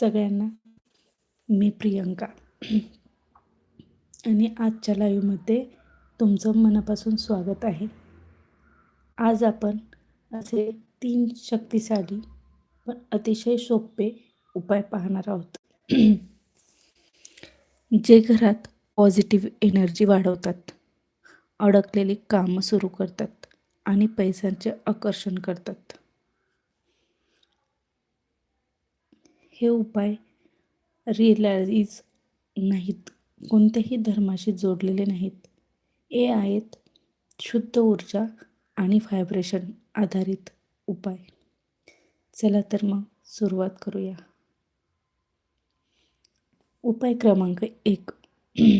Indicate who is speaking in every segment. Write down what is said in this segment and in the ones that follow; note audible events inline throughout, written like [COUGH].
Speaker 1: सगळ्यांना. मी प्रियंका. आणि आजच्या लाईव्हमध्ये तुमचं मनापासून स्वागत आहे. आज आपण असे तीन शक्तिशाली पण अतिशय सोपे उपाय पाहणार आहोत. जे घरात पॉझिटिव्ह एनर्जी वाढवतात अडकलेली कामं सुरू करतात आणि पैशांचे आकर्षण करतात. हे उपाय रिलाईज नाहीत. कोणत्याही धर्माशी जोडलेले नाहीत. हे आहेत शुद्ध ऊर्जा आणि व्हायब्रेशन आधारित उपाय. चला तर मग सुरुवात करूया. उपाय क्रमांक एक. [CLEARS THROAT]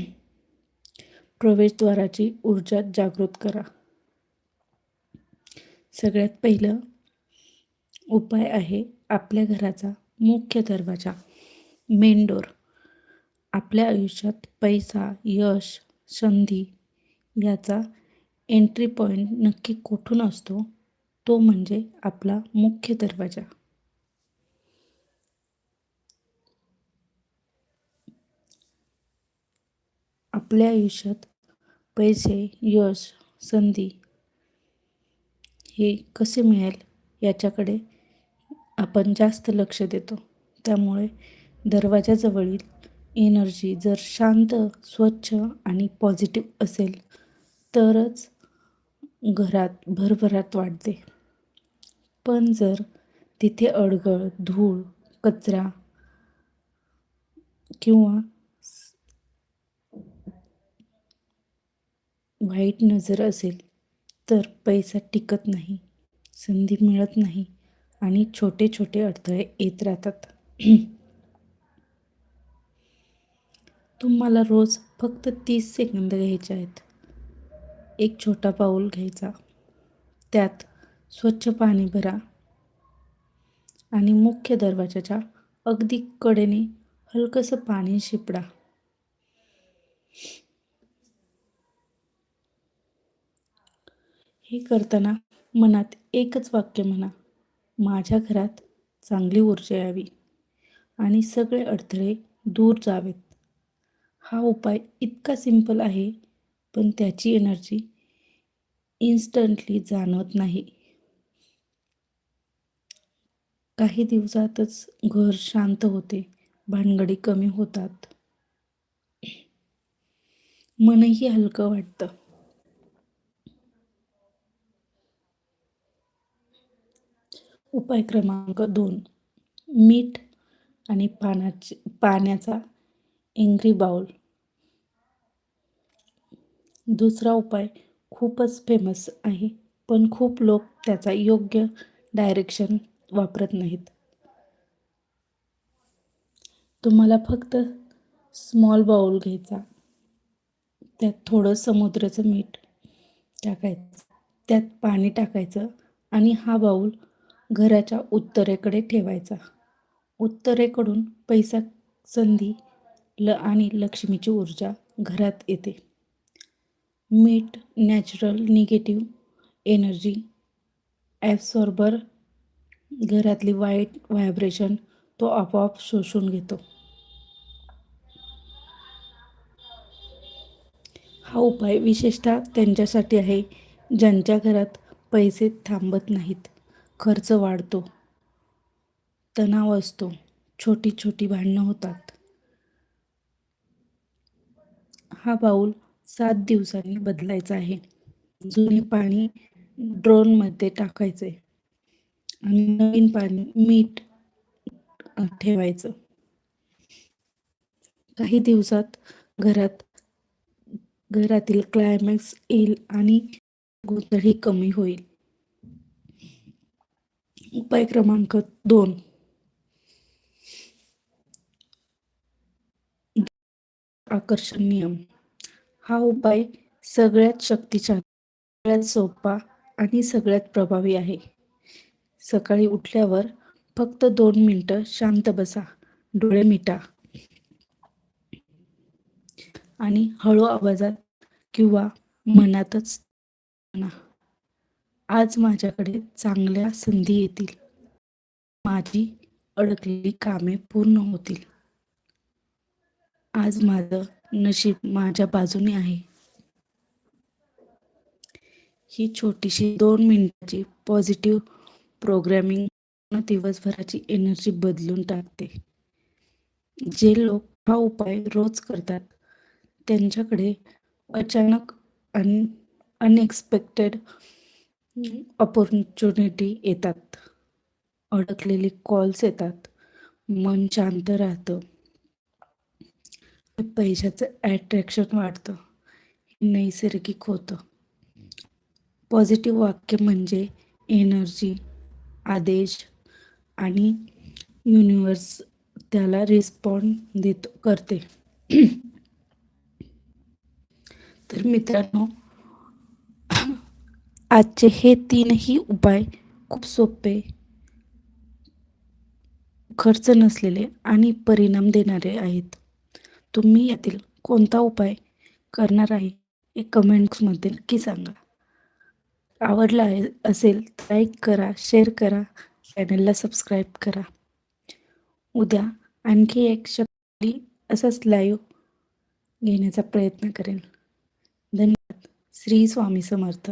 Speaker 1: प्रवेशद्वाराची ऊर्जा जागृत करा. सगळ्यात पहिलं उपाय आहे आपल्या घराचा मुख्य दरवाजा मेन डोर आपल्या आयुष्यात पैसा यश संधी याचा एंट्री पॉईंट नक्की कुठून असतो? तो म्हणजे आपला मुख्य दरवाजा. आपल्या आयुष्यात पैसे यश संधी हे कसे मिळेल याच्याकडे आपण जास्त लक्ष देतो. त्यामुळे दरवाजाजवळील एनर्जी जर शांत स्वच्छ आणि पॉझिटिव्ह असेल तरच घरात भरभराट वाढते. पण जर तिथे अडगळ धूळ कचरा किंवा वाईट नजर असेल तर पैसा टिकत नाही संधी मिळत नाही. आणि छोटे छोटे अडथळे येत राहतात. तुम्हाला रोज फक्त तीस सेकंद घ्यायचे आहेत. एक छोटा पाऊल घ्यायचा. त्यात स्वच्छ पाणी भरा. आणि मुख्य दरवाजाच्या अगदी कडेने हलकंसं पाणी शिपडा. हे करताना मनात एकच वाक्य म्हणा. माझ्या घरात चांगली ऊर्जा यावी आणि सगळे अडथळे दूर जावेत. हा उपाय इतका सिंपल आहे पण त्याची एनर्जी इन्स्टंटली जाणवत नाही. काही दिवसातच घर शांत होते भानगडी कमी होतात. मनही हलकं वाटतं. उपाय क्रमांक दोन. मीठ आणि पाण्याची पाण्याचा एंग्री बाउल दुसरा उपाय खूपच फेमस आहे पण खूप लोक त्याचा योग्य डायरेक्शन वापरत नाहीत. तुम्हाला फक्त स्मॉल बाउल घ्यायचा. त्यात थोडं समुद्राचं मीठ टाकायचं. त्यात पाणी टाकायचं आणि हा बाऊल घराच्या उत्तरेकडे ठेवायचा. उत्तरेकडून पैसा संधी ल आणि लक्ष्मीची ऊर्जा घरात येते. मीठ नॅचरल निगेटिव्ह एनर्जी ॲब्सॉर्बर घरातली वाईट व्हायब्रेशन तो आपोआप शोषून घेतो. हा उपाय विशेषतः त्यांच्यासाठी आहे ज्यांच्या घरात पैसे थांबत नाहीत. खर्च वाढतो. तणाव असतो. छोटी छोटी भांडणं होतात. हा बाऊल सात दिवसांनी बदलायचा आहे. जुने पाणी ड्रोनमध्ये टाकायचे आणि नवीन पाणी मीठ ठेवायचं. काही दिवसात घरात घरातील क्लायमॅक्स येईल आणि गोंधळही कमी होईल. उपाय क्रमांक दोन. आकर्षण नियम. हा उपाय सगळ्यात शक्तीचा सगळ्यात सोपा आणि सगळ्यात प्रभावी आहे. सकाळी उठल्यावर फक्त दोन मिनटं शांत बसा डोळे मिटा. आणि हळू आवाजात किंवा मनातच म्हणा. आज माझ्याकडे चांगल्या संधी येतील. माझी अडकलेली कामे पूर्ण होतील. आज माझं नशीब माझ्या बाजूने आहे. ही छोटीशी दोन मिनिटाची पॉझिटिव्ह प्रोग्रॅमिंग दिवसभराची एनर्जी बदलून टाकते. जे लोक हा उपाय रोज करतात त्यांच्याकडे अचानक अन अनएक्सपेक्टेड अपॉर्च्युनिटी येतात. अडकलेले कॉल्स येतात. मन शांत राहतं. पैशाचं ॲट्रॅक्शन वाढतं. नैसर्गिक होतं. पॉझिटिव्ह वाक्य म्हणजे एनर्जी आदेश आणि युनिवर्स त्याला रिस्पॉन्ड देत करते. [CLEARS THROAT] तर मित्रांनो आजचे हे तीनही उपाय खूप सोपे खर्च नसलेले आणि परिणाम देणारे आहेत. तुम्ही यातील कोणता उपाय करणार आहे हे कमेंट्समध्ये नक्की सांगा. आवडला आहे असेल तर लाईक करा शेअर करा चॅनलला सबस्क्राईब करा. उद्या आणखी एक शक्ती असंच लाईव्ह घेण्याचा प्रयत्न करेल धन्यवाद. श्री स्वामी समर्थ.